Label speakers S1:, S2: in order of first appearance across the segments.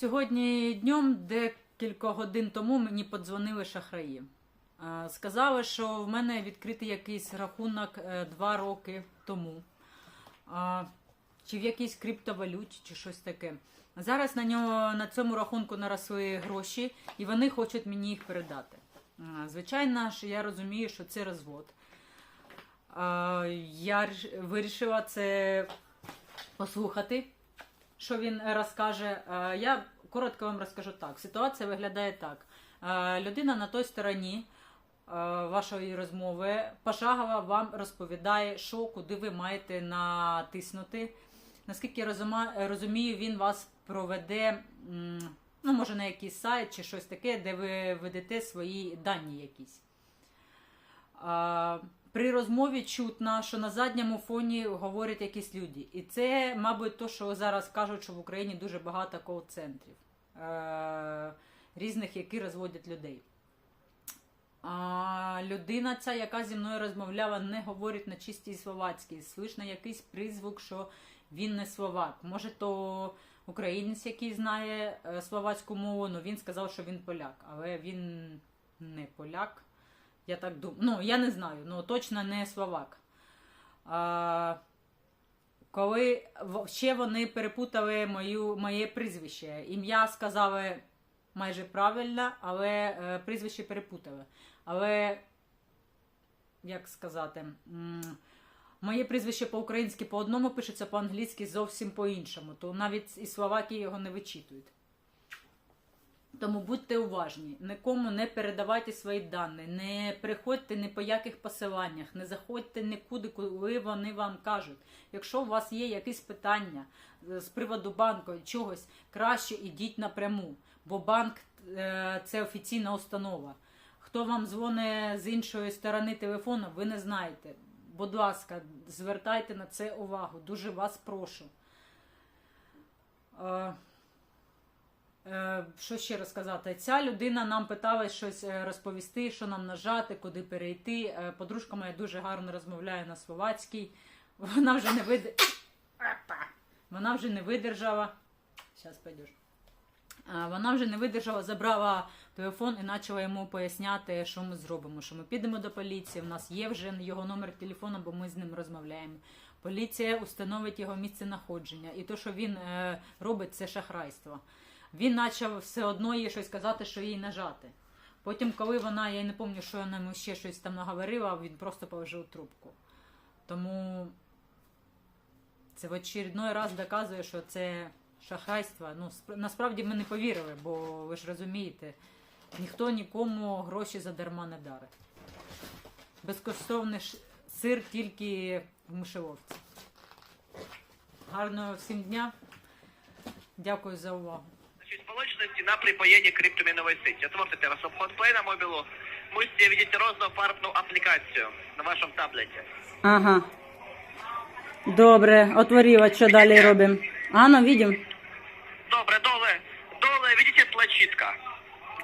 S1: Сьогодні днем, декілька годин тому, мені подзвонили шахраї. Сказали, що в мене відкритий якийсь рахунок е, два роки тому. Чи в якійсь криптовалюті, чи щось таке. Зараз на нього на цьому рахунку наросли гроші, і вони хочуть мені їх передати. Звичайно ж, я розумію, що це розвод. Я вирішила це послухати що він е, розкаже. Е, Я коротко вам розкажу так. Ситуація виглядає так. Е, Людина на той стороні вашої розмови пошагово вам розповідає, що куди ви маєте натиснути. Наскільки я розумію, він вас проведе, ну, може, на якийсь сайт чи щось таке, де ви ведете свої дані якісь. При розмові чутно, що на задньому фоні говорять якісь люди. І це, мабуть, то, що зараз кажуть, що в Україні дуже багато кол-центрів е- різних, які розводять людей. А людина ця, яка зі мною розмовляла, не говорить на чистій словацькій. Слышно якийсь призвук, що він не словак. Може, то українець, який знає е, словацьку мову, але він сказав, що він поляк. Але він не поляк. Я так думаю. Ну, я не знаю, ну точно не словак. А, коли ще вони перепутали мою, моє прізвище. Ім'я сказали майже правильно, але е, прізвище перепутали. Але, як сказати, моє прізвище по-українськи по одному пишеться, по-англійськи зовсім по-іншому. То навіть і словаки його не вичитують. Тому будьте уважні, нікому не передавайте свої дані, не приходьте ні по яких посиланнях, не заходьте нікуди, коли вони вам кажуть. Якщо у вас є якісь питання е, з приводу банку чогось, краще ідіть напряму, бо банк е, це офіційна установа. Хто вам дзвонить з іншої сторони телефону, ви не знаєте. Будь ласка, звертайте на це увагу. Дуже вас прошу. Е, Що ще розказати? Ця людина нам питала щось е, розповісти, що нам нажати, куди перейти. Е, Подружка моя дуже гарно розмовляє на словацькій. Вона вже не види... Вона вже не видержала. Зараз пойдеш. Вона вже не видержала, забрала телефон і почала йому поясняти, що ми зробимо. Що ми підемо до поліції. У нас є вже його номер телефону, бо ми з ним розмовляємо. Поліція установить його місце знаходження. І те, що він робить, це шахрайство він почав все одно їй щось казати, що їй нажати. Потім, коли вона, я не пам'ятаю, що вона йому ще щось там наговорила, він просто положив трубку. Тому це в очередной раз доказує, що це шахрайство. Ну, насправді ми не повірили, бо ви ж розумієте, ніхто нікому гроші задарма не дарить. Безкоштовний сир тільки в мишеловці. Гарного всім дня. Дякую за увагу.
S2: Значит, сполучності на припоєнні криптомінової сеті. Отворите вас обход Play на мобілу. Мусите видеть рознофарбну аплікацію на вашому таблеті.
S1: Ага. Добре, отворила, що далі робимо? А, ну, видим.
S2: Добре, доле, доле, видите плачітка?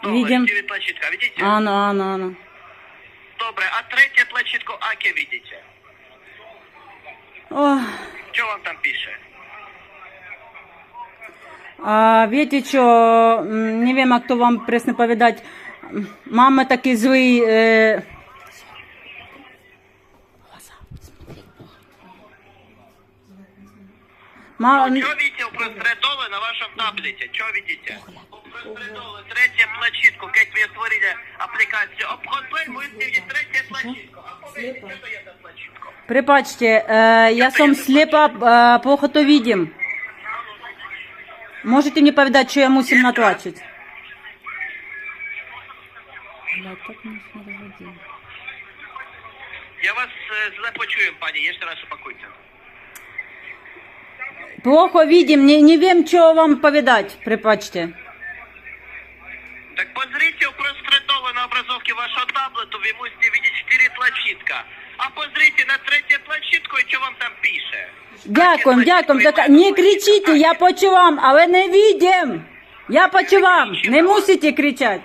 S2: Доле,
S1: Видим.
S2: сіві плачітка, видите?
S1: Ано, ано, ано.
S2: Добре, а третє плачітку Аке видите?
S1: Ох.
S2: Що вам там пише?
S1: А co, mm, nie wiem jak to wam presne powiedzieć, Mm, mamy taki zły... E...
S2: Ну, що видите упростред на вашому таблеті? Що видите? Упростред доле, третє плачітку, як ви створили аплікацію обход Play, мусите видеть третє плачітку. А помните, що то є за плачітку?
S1: Прибачте, Możecie mi powiedzieć, co ja musim natłaczyć?
S2: Я вас е, зле почую, пані, є ще раз упакуйте.
S1: Плохо видим, не, не wiem, co wam powiedzieć, прибачте.
S2: Так позрите простредове на образовке вашего таблету, вы можете видеть четыре плачитка. А позрите на третє площадку, і що вам там пише.
S1: Дякую, дякую. Так, не кричите, я почувам, але не видим. Я почувам, не мусите кричати.